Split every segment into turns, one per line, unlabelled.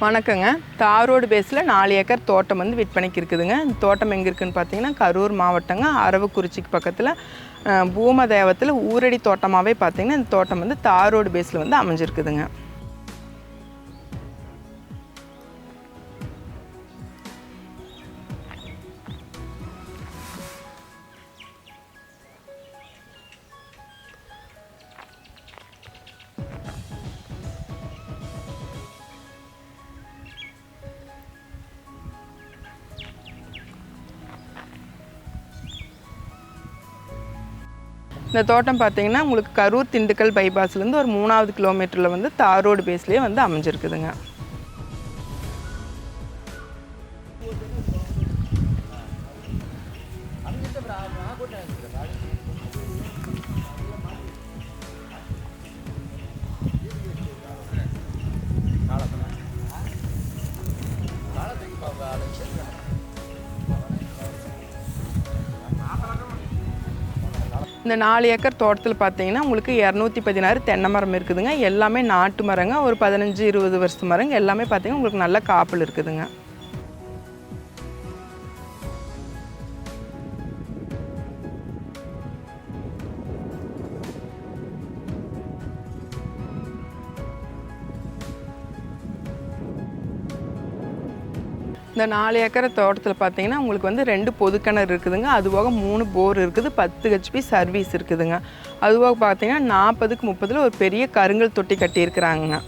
வணக்கங்க. தாரோடு பேஸில் நாலு ஏக்கர் தோட்டம் வந்து விற்பனைக்கு இருக்குதுங்க. இந்த தோட்டம் எங்கே இருக்குதுன்னு பார்த்தீங்கன்னா கரூர் மாவட்டங்க. அரவக்குறிச்சிக்கு பக்கத்தில் பூமதேவத்தில் ஊரடி தோட்டமாகவே பார்த்தீங்கன்னா இந்த தோட்டம் வந்து தாரோடு பேஸில் வந்து அமைஞ்சிருக்குதுங்க. இந்த தோட்டம் பார்த்தீங்கன்னா உங்களுக்கு கரூர் திண்டுக்கல் பைபாஸ்லேருந்து ஒரு மூணாவது கிலோமீட்டரில் வந்து தாரோடு பேஸ்லேயே வந்து அமைஞ்சிருக்குதுங்க. இந்த நாலு ஏக்கர் தோட்டத்தில் பார்த்தீங்கன்னா உங்களுக்கு இரநூத்தி பதினாறு தென்னை மரம் இருக்குதுங்க. எல்லாமே நாட்டு மரங்க. ஒரு பதினஞ்சு இருபது வருஷத்து மரங்க. எல்லாமே பார்த்தீங்கன்னா உங்களுக்கு நல்ல காப்பில் இருக்குதுங்க. இந்த நாலு ஏக்கரை தோட்டத்தில் பார்த்தீங்கன்னா உங்களுக்கு வந்து ரெண்டு பொது கிணறு இருக்குதுங்க. அது போக மூணு போர் இருக்குது பத்து ஹெச்பி சர்வீஸ் இருக்குதுங்க. அது போக பார்த்தீங்கன்னா நாற்பதுக்கு முப்பதில் ஒரு பெரிய கருங்கல் தொட்டி கட்டியிருக்கிறாங்க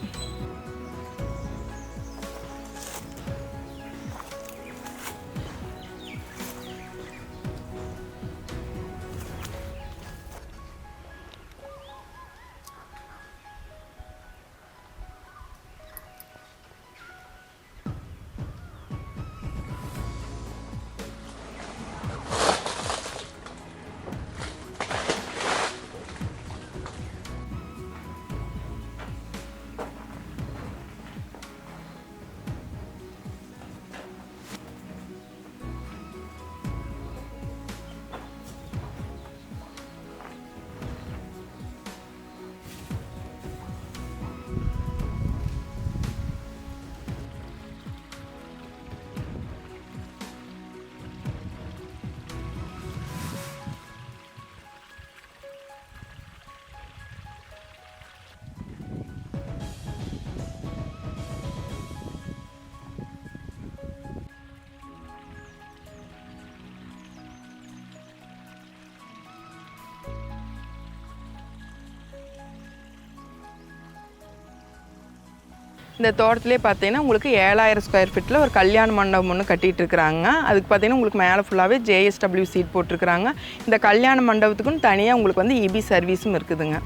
இந்த தோட்டத்திலே பார்த்தீங்கன்னா உங்களுக்கு ஏழாயிரம் ஸ்கொயர் ஃபீட்டில் ஒரு கல்யாண மண்டபம் ஒன்று கட்டிட்டு இருக்கிறாங்க அதுக்கு பார்த்தீங்கன்னா உங்களுக்கு மேலே ஃபுல்லாகவே ஜேஎஸ்டபிள்யூ சீட் போட்டிருக்கிறாங்க. இந்த கல்யாண மண்டபத்துக்குன்னு தனியாக உங்களுக்கு வந்து இபி சர்வீஸும் இருக்குதுங்க.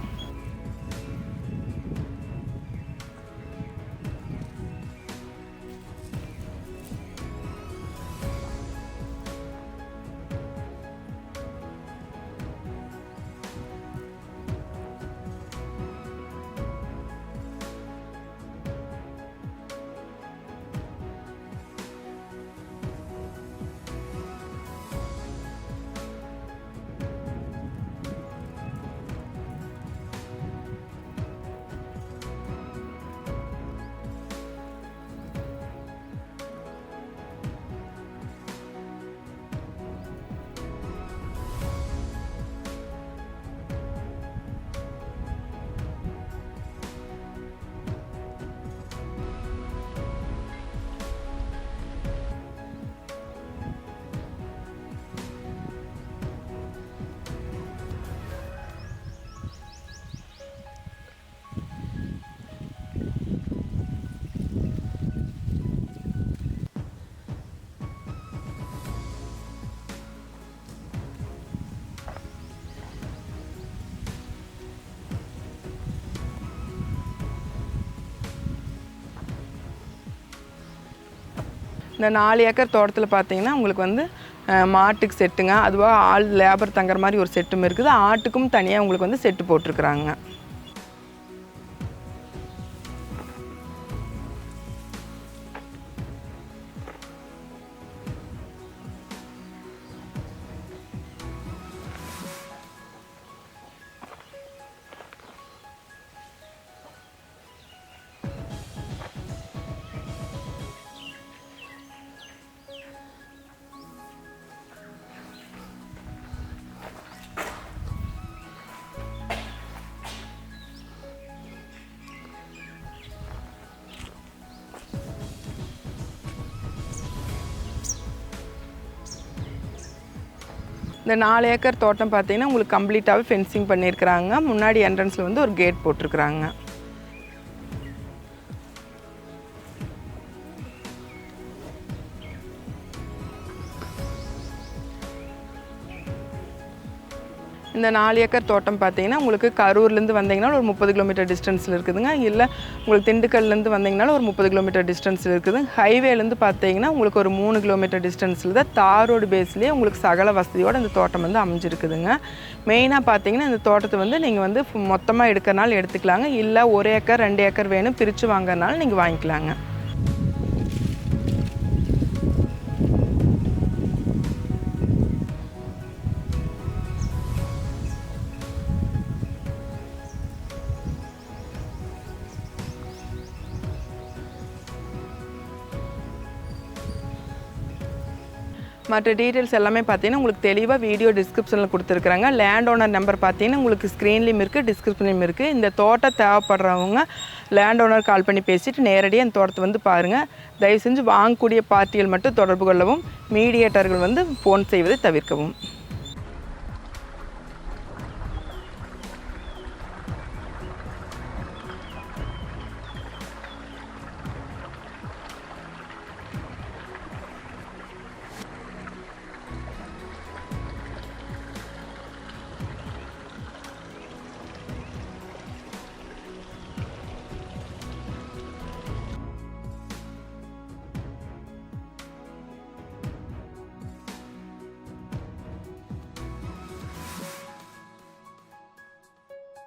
இந்த நாலு ஏக்கர் தோட்டத்தில் பார்த்தீங்கன்னா உங்களுக்கு வந்து மாட்டுக்கு செட்டுங்க. அதுவாக ஆள் லேபர் தங்குற மாதிரி ஒரு செட்டும் இருக்குது. ஆட்டுக்கும் தனியாக உங்களுக்கு வந்து செட்டு போட்டிருக்குறாங்க. இந்த நாலு ஏக்கர் தோட்டம் பார்த்தீங்கன்னா உங்களுக்கு கம்ப்ளீட்டாகவே ஃபென்சிங் பண்ணியிருக்கிறாங்க. முன்னாடி என்ட்ரன்ஸில் வந்து ஒரு கேட் போட்டிருக்கிறாங்க. இந்த நாலு ஏக்கர் தோட்டம் பார்த்தீங்கன்னா உங்களுக்கு கரூர்லேருந்து வந்தீங்கன்னா ஒரு முப்பது கிலோமீட்டர் டிஸ்டன்ஸில் இருக்குதுங்க. இல்லை உங்களுக்கு திண்டுக்கல்லேருந்து வந்தீங்கனாலும் ஒரு முப்பது கிலோமீட்டர் டிஸ்டன்ஸில் இருக்குது. ஹைவேலேருந்து பார்த்தீங்கன்னா உங்களுக்கு ஒரு மூணு கிலோமீட்டர் டிஸ்டன்ஸில் தான் தார் ரோடு பேஸ்லேயே உங்களுக்கு சகல வசதியோடு இந்த தோட்டம் வந்து அமைஞ்சிருக்குதுங்க. மெயினாக பார்த்தீங்கன்னா இந்த தோட்டத்தை வந்து நீங்கள் வந்து மொத்தமாக எடுக்கிறனால எடுத்துக்கலாங்க. இல்லை ஒரு ஏக்கர் ரெண்டு ஏக்கர் வேணும் பிரித்து வாங்குறதுனால நீங்கள் வாங்கிக்கலாங்க. மற்ற டீட்டெயில்ஸ் எல்லாமே பார்த்தீங்கன்னா உங்களுக்கு தெளிவாக வீடியோ டிஸ்கிரிப்ஷனில் கொடுத்துருக்குறாங்க. லேண்ட் ஓனர் நம்பர் பார்த்தீங்கன்னா உங்களுக்கு ஸ்க்ரீன்லேயும் இருக்குது டிஸ்கிரிப்ஷன்லையும் இருக்குது இந்த தோட்டம் தேவைப்படுறவங்க லேண்ட் ஓனர் கால் பண்ணி பேசிவிட்டு நேரடியாக இந்த தோட்டத்தை வந்து பாருங்கள் தயவு செஞ்சு வாங்கக்கூடிய பார்ட்டிகள் மட்டும் தொடர்பு கொள்ளவும் மீடியேட்டர்கள் வந்து ஃபோன் செய்வதை தவிர்க்கவும்.